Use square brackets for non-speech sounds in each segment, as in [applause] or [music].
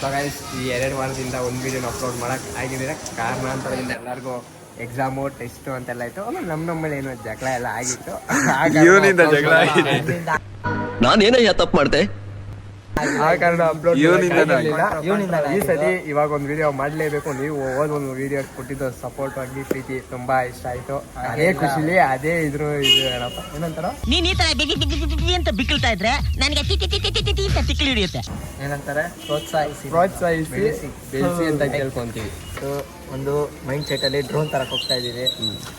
So guys ಈ ಎರಡು ವಾರದಿಂದ ಒಂದು ವೀಡಿಯೋನ ಅಪ್ಲೋಡ್ ಮಾಡೋಕ್ಕೆ ಆಗಿದ್ದೀರ ಕಾರಣಾಂತರದಿಂದ ಎಲ್ಲರಿಗೂ ಎಕ್ಸಾಮು ಟೆಸ್ಟು ಅಂತೆಲ್ಲ ಇತ್ತು ಆಮೇಲೆ ನಮ್ಮ ನಮ್ಮಲ್ಲಿ ಏನೋ ಜಗಳ ಎಲ್ಲ ಆಗಿತ್ತು. ಇವನಿಂದ ಜಗಳ ಆಗಿದೆ. ನಾನೇನಯ್ಯ ತಪ್ಪು ಮಾಡ್ದೆ? ಆ ಕಾರಣ ಅಪ್ಲೋಡ್ ಇವನಿಂದನೇ ಈ ಸತಿ ಇವಾಗ ಒಂದು ವಿಡಿಯೋ ಮಾಡ್ಲೇಬೇಕು. ನೀವು ಹೋದ ಒಂದು ವಿಡಿಯೋ ಕೊಟ್ಟಿದ್ದು ಸಪೋರ್ಟ್ ಆಗಿ ಪ್ರೀತಿ ತುಂಬಾ ಇಷ್ಟ ಆಯ್ತು. ಅದೇ ಖುಷಿಲಿ ಅದೇ ಇದ್ರು ಇದು ಏನಪ್ಪ? ಏನಂತಾರ? ನೀನ್ ಈ ತರ ಬಿಗಿ ಬಿಗಿ ಬಿಗಿ ಅಂತ ಬಿಕ್ಕಳ್ತಾ ಇದ್ರೆ ನನಗೆ ಟಿ ಟಿ ಟಿ ಟಿ ಟಿ ಟಿ ಅಂತ ತಿಕ್ಕಲಿ ಹಿಡಿಯುತ್ತೆ ಏನಂತಾರೆ? ಪ್ರೋತ್ಸಾಹಿಸಿ. ಪ್ರೋತ್ಸಾಹಿಸಿ. ಬೆಳೆಸಿ ಅಂತ ಕೇಳ್ಕೊಂತೀವಿ. ಸೊ ಒಂದು ಮೈಂಡ್ ಸೆಟ್ ಅಲ್ಲಿ ಡ್ರೋನ್ ತರಕ್ ಹೋಗ್ತಾ ಇದ್ದೀವಿ.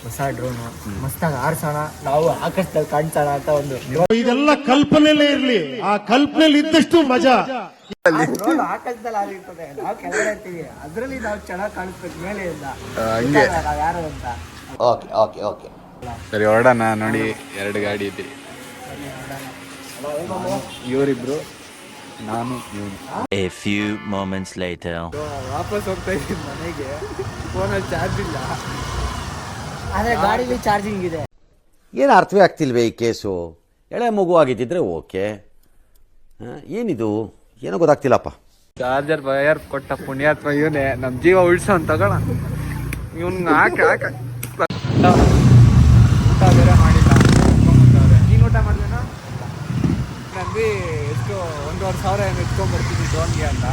ಹೊಸ ಡ್ರೋನ್ ಮಸ್ತಾಗಿ ಆರ್ಸೋಣ ನಾವು ಆಕಾಶದಲ್ಲಿ ಕಾಣಿಸೋಣ ಅಂತ ಒಂದು ಇದೆಲ್ಲ ಕಲ್ಪನೆಲ್ಲೇ ಇರ್ಲಿ. ಆ ಕಲ್ಪನೆಯಲ್ಲಿ ಇದ್ದಷ್ಟು ಮಜಾ. ಡ್ರೋನ್ ಆಕಾಶದಲ್ಲಿ ಆಗಿರ್ತದೆ ನಾವು ಕೆಳಗಡೆ ಇರ್ತೀವಿ. ಅದ್ರಲ್ಲಿ ನಾವು ಚೆನ್ನಾಗಿ ಕಾಣಿಸ್ಬೇಕು. ಮೇಲೆ ಇಂದ ಹಂಗೆ. ನಾವ್ ಯಾರು ಅಂತ. Okay okay okay. ಸರಿ ಹೊರಡೋಣ. ನೋಡಿ ಎರಡು ಗಾಡಿ ಇದ್ರಿ ಇವರಿಬ್ರು ನಾನು a few moments moments later. ವಾಪಸ್ ಹೋಗ್ತಾ ಇದ್ದೀನಿ ಮನೆಗೆ. ಫೋನಲ್ಲಿ ಚಾರ್ಜ್ ಇಲ್ಲ. ಆದರೆ ಗಾಡಿಲಿ ಚಾರ್ಜಿಂಗ್ ಇದೆ. ಏನು ಅರ್ಥವೇ ಆಗ್ತಿಲ್ವೇ ಈ ಕೇಸು? ಎಳೆ ಮಗು ಆಗಿದ್ದಿದ್ರೆ ಓಕೆ. ಆ, ಏನಿದು? ಏನೋ ಗೊತ್ತಾಗ್ತಿಲ್ಲಪ್ಪ. ಚಾರ್ಜರ್ ವಯರ್ ಕೊಟ್ಟ ಪುಣ್ಯಾತ್ಮ ಇವನೇ? ನಮ್ಮ ಜೀವ ಉಳ್ಸೋನ್ ತಗೋಣ. ಇವನ್ ಹಾಕಿ ಹಾಕ. ಊಟ ಬೇರೆ ಮಾಡಿಲ್ಲ. ನೀನು ಊಟ ಮಾಡಿದೆನಾ? ನಂಬಿ ಎಷ್ಟು ಒಂದೂವರೆ ಸಾವಿರ ಏನು ಎತ್ಕೊಂಡ್ಬರ್ತೀನಿ ಡ್ರೋನ್ಗೆ ಅಂತ.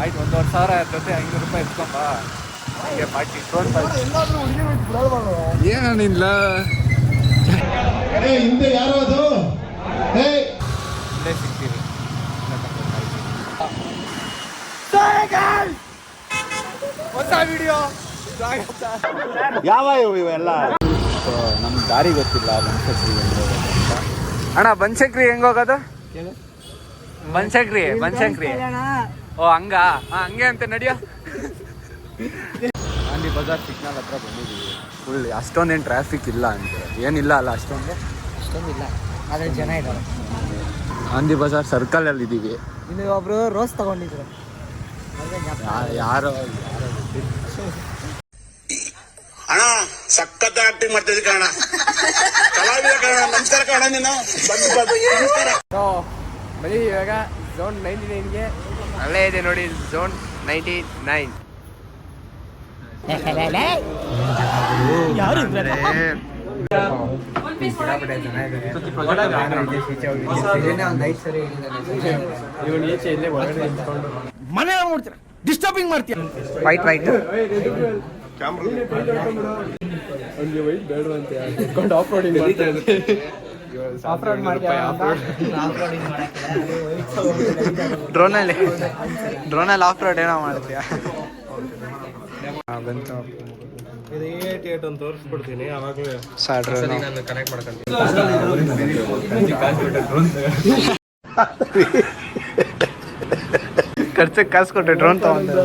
ಆಯ್ತು ಒಂದೂವರೆ ಸಾವಿರ ಜೊತೆ ಐನೂರು ರೂಪಾಯಿ ಎತ್ಕೊಂಬ ಹಾಗೆ ಪಾರ್ಟಿ ಡ್ರೋನ್ ಏನಿಲ್ಲ ಹಿಂದೆ ಯಾರೋ ಅದು? ಇಲ್ಲೇ ಸಿಗ್ತೀವಿ. ಹೊಸ ವಿಡಿಯೋ. ಯಾವ ಇವೆಲ್ಲ? ನಮ್ ದಾರಿ ಗೊತ್ತಿಲ್ಲ ಬನಶಂಕರಿ ಅಣ್ಣ ಬನ್ಸಕ್ರಿ ಹೆಂಗ್ ಹೋಗೋದು? ಬನಶಂಕರಿ ಬನಶಂಕರಿ ಓ ಹಂಗ? ಹಾ, ಹಂಗೆ ಅಂತ ನಡಿಯೋ. ಗಾಂಧಿ ಬಜಾರ್ ಸಿಗ್ನಲ್ ಹತ್ರ ಬಂದಿದ್ದೀವಿ. ಫುಲ್ ಅಷ್ಟೊಂದೇನು ಟ್ರಾಫಿಕ್ ಇಲ್ಲ ಅಂತ. ಏನಿಲ್ಲ ಅಲ್ಲ ಅಷ್ಟೊಂದು? ಅಷ್ಟೊಂದಿಲ್ಲ. ಆದರೆ ಜನ ಇದ್ದಾರೆ ಗಾಂಧಿ ಬಜಾರ್ ಸರ್ಕಲ್ ಅಲ್ಲಿ ಇದ್ದೀವಿ ಇಲ್ಲಿ ಒಬ್ರು ರೋಸ್ ತಗೊಂಡಿದ್ರು. ಯಾರೋ ಅಣ್ಣ ಸಖತ್ ಆಕ್ಟಿಂಗ್ ಮಾಡ್ತಿದ್ದೆ ಕಣ ಕಲಾವಿದ ಕಣ ನಮಸ್ಕಾರ ಕಣ ನೀನು ಬಂದು ಬಂದು ನಮಸ್ಕಾರ. ಬರೀ ಇವಾಗ ಝೋನ್ ನೈಂಟಿ ನೈನ್ಗೆ ಅಲ್ಲೇ ಇದೆ ನೋಡಿ ಝೋನ್ ನೈಂಟಿ ನೈನ್ ಮನೆ ನೋಡ್ತೀರ? ಡಿಸ್ಟರ್ಬಿಂಗ್ ಮಾಡ್ತೀರ ವೈಟ್ ವೈಟ್ ಕ್ಯಾಮ್ರಾ ಬೇಡ ಅಂತ ಆಫ್ ರೋಡಿಂಗ್ ಆಫ್ ರೋಡ್ ಡ್ರೋನಲ್ಲಿ ಡ್ರೋನಲ್ಲಿ ಆಫ್ ರೋಡ್ ಏನೋ ಮಾಡ್ತೀಯಾ? ಬಂತು. ಖರ್ಚಿಗೆ ಕಾಸು ಕೊಟ್ಟೆ ಡ್ರೋನ್ ತಗೊಂಡು.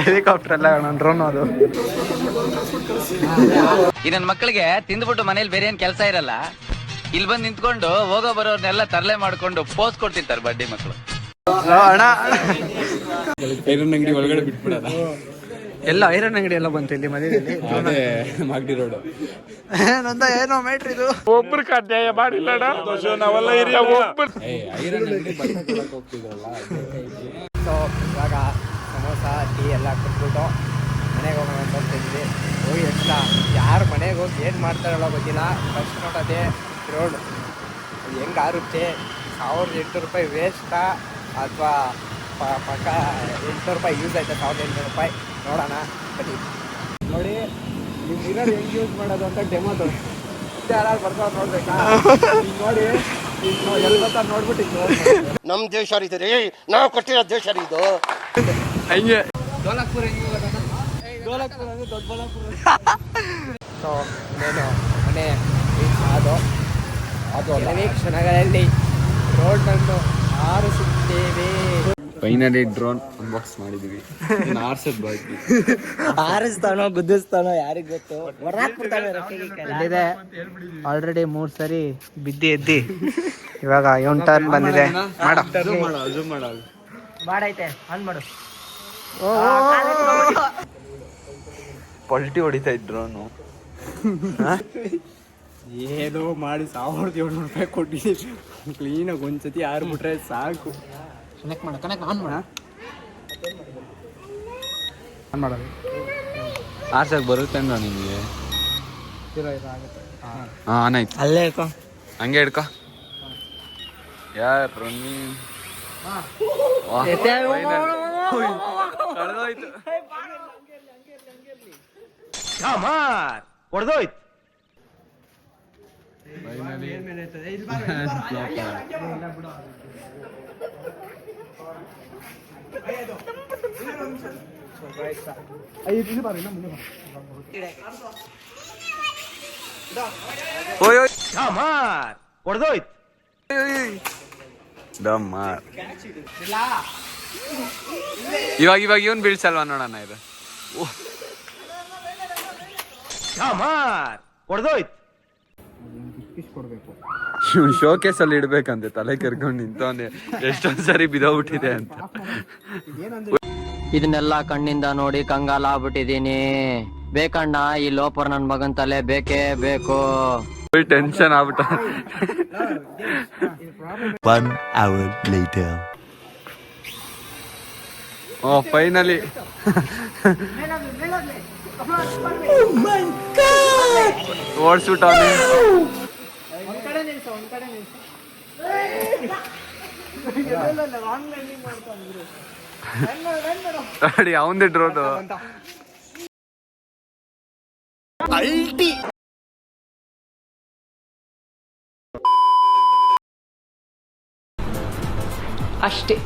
ಹೆಲಿಕಾಪ್ಟರ್ ಎಲ್ಲ ಡ್ರೋನ್ ಅದು. ಈ ನನ್ನ ಮಕ್ಕಳಿಗೆ ತಿಂದ್ಬಿಟ್ಟು ಮನೇಲಿ ಬೇರೆ ಏನ್ ಕೆಲಸ ಇರಲ್ಲ. ಇಲ್ಲಿ ಬಂದು ನಿಂತ್ಕೊಂಡು ಹೋಗೋ ಬರೋರ್ನೆಲ್ಲ ತರಲೆ ಮಾಡ್ಕೊಂಡು ಪೋಸ್ ಕೊಡ್ತಿರ್ತಾರೆ ಬಡ್ಡಿ ಮಕ್ಕಳು ಅಣ್ಣ. ಐರನ್ ಅಂಗಡಿ ಒಳಗಡೆ ಬಿಟ್ಬಿಡಲ್ಲ ಎಲ್ಲ ಐರನ್ ಅಂಗಡಿ ಎಲ್ಲ ಬಂತು ಇಲ್ಲಿ ಮಧ್ಯದಲ್ಲಿ ಅದೇ ಮಾಗಡಿ ರೋಡ್. ನಂದ ಏನೋ ಮೇಟ್ರಿ ಇದು. ಒಬ್ರು ಅಧ್ಯಾಯ ಮಾಡಿಲ್ಲ ನಾವೆಲ್ಲ ಹಿರಿಯ ಐರನ್ ಅಂಗಡಿ ಹೋಗ್ತಿದ್ರಲ್ಲ ಸೊ ಇವಾಗ ಸಮೋಸ ಟೀ ಎಲ್ಲ ಕೊಟ್ಬಿಟ್ಟು ಮನೆಗೆ ಹೋಗೋಣ ಅಂತ ಹೋಗ್ತಿದ್ವಿ ಹೋಗಿ ಎಲ್ಲ ಯಾರು ಮನೆಗೆ ಹೋಗಿ ಏನು ಮಾಡ್ತಾರಲ್ಲ ಗೊತ್ತಿಲ್ಲ. ಫಸ್ಟ್ ನೋಡೋದೆ ರೋಡ್ ಅದು ಹೆಂಗೆ ಆರುತ್ತೆ? ಸಾವಿರದ ಎಂಟು ರೂಪಾಯಿ ವೇಸ್ಟಾ ಅಥವಾ ಪಕ್ಕ ಎಂಟು ರೂಪಾಯಿ ಯೂಸ್ ಆಯ್ತಾ ಸಾವಿರದ ಎಂಟು ರೂಪಾಯಿ? ನೋಡೋಣ. ಬನ್ನಿ. ನೋಡಿ ನೀವು ಮಿರರ್ ಹೆಂಗೆ ಯೂಸ್ ಮಾಡೋದು ಅಂತ ಡೆಮೋ ತೋರಿಸಿ ಯಾರು ಬರ್ತಾವ್ರು ನೋಡ್ಬೇಕಾ? ನೋಡಿ ಬರ್ತಾರೆ ನೋಡ್ಬಿಟ್ಟು ನಮ್ ದೇಶ ರೀ ನಾವು ಕೊಟ್ಟಿರೋ ದೇಶ ರೀ ಇದು. ಹಂಗೆ. ಗೋಲಕ್ಪುರ ಹೆಂಗೆ ಗೋಲಕ್ಪುರ ಅಂದ್ರೆ ದೊಡ್ಡಬಳ್ಳಾಪುರ ಸೊ ಇನ್ನೇನು ಮನೆ reach ಅದು ಅದು ಕೆಲವೇ ಕ್ಷಣಗಳಲ್ಲಿ ರೋಡನ್ನು ಆರಿಸುತ್ತೇವೆ ಫೈನಲಿ ಡ್ರೋನ್ ಅನ್ಬಾಕ್ಸ್ ಮಾಡಿದೀವಿ ಆರ್ಸದ್ ಬಾಕಿ. ಆರಿಸ್ತಾನೋ ಗುದ್ದಿಸ್ತಾನೋ ಯಾರಿಗ್ ಗೊತ್ತು? ಇಲ್ಲಿದೆ ಆಲ್ರೆಡಿ ಮೂರು ಸರಿ ಬಿದ್ದಿ ಎದ್ದಿ. ಇವಾಗ ಇವನ್ ಟರ್ನ್ ಬಂದಿದೆ. ಮಾಡ. ಮಾಡೈತೆ ಆನ್ ಮಾಡು. ಪಲ್ಟಿ ಹೊಡಿತಾ ಡ್ರೋನು ಏನೋ ಮಾಡಿ ಸಾವಿರದ ಏಳ್ನೂರು ರೂಪಾಯಿ ಕೊಟ್ಟಿದ್ದೀನಿ ಕ್ಲೀನಾಗಿ ಒಂದ್ಸತಿ ಆರು ಬಿಟ್ರೆ ಸಾಕು ಕನೆಕ್ಟ್ ಮಾಡ ಕನೆಕ್ಟ್ ಆನ್ ಮಾಡ ಆನ್ ಮಾಡೋದು ಬರುತ್ತೆ ಅಂದ ನಿಮಗೆ ಹಾಂ ಆನ್ ಆಯ್ತು ಅಲ್ಲೇ ಹಂಗೆ ಹಿಡ್ಕೊ ಯಾರು ನೀ ಕಳೆದೋಯ್ತು ಹೊಡೆದೋಯ್ತು ಓಯ್ ಓಯ್ ಹೊಡೆದೋಯ್ತು ದಮ್ಮಾರ್ ಇವಾಗ ಇವಾಗ ಇವನ್ ಬೀಳ್ಸಲ್ವಾ ನೋಡೋಣ ಇದು? [laughs] ಹೊಡೆದೋಯ್ತು ಇವ್ನು ಶೋಕೇಸ್ ಅಲ್ಲಿ ಇಡ್ಬೇಕಂತೆ ತಲೆ ಕರ್ಕೊಂಡು ನಿಂತವನೆ. ಎಷ್ಟೊಂದ್ ಸರಿ ಬಿದೋಗ್ಬಿಟ್ಟಿದೆ ಅಂತ. ಇದನ್ನೆಲ್ಲ ಕಣ್ಣಿಂದ ನೋಡಿ ಕಂಗಾಲ ಆಗ್ಬಿಟ್ಟಿದೀನಿ. ಬೇಕಣ್ಣ ಈ ಲೋಪರ್ ನನ್ ಮಗನ್ ತಲೆ ಬೇಕೇ ಬೇಕು. ಫುಲ್ ಟೆನ್ಷನ್ ಆಗ್ಬಿಟ್ಟ. One hour later oh finally ಓಡ್ಸ್ಬಿಟ್ಟ ನೋಡಿ ಅವಂದೇ ಡ್ರೋನು ಅಷ್ಟೇ.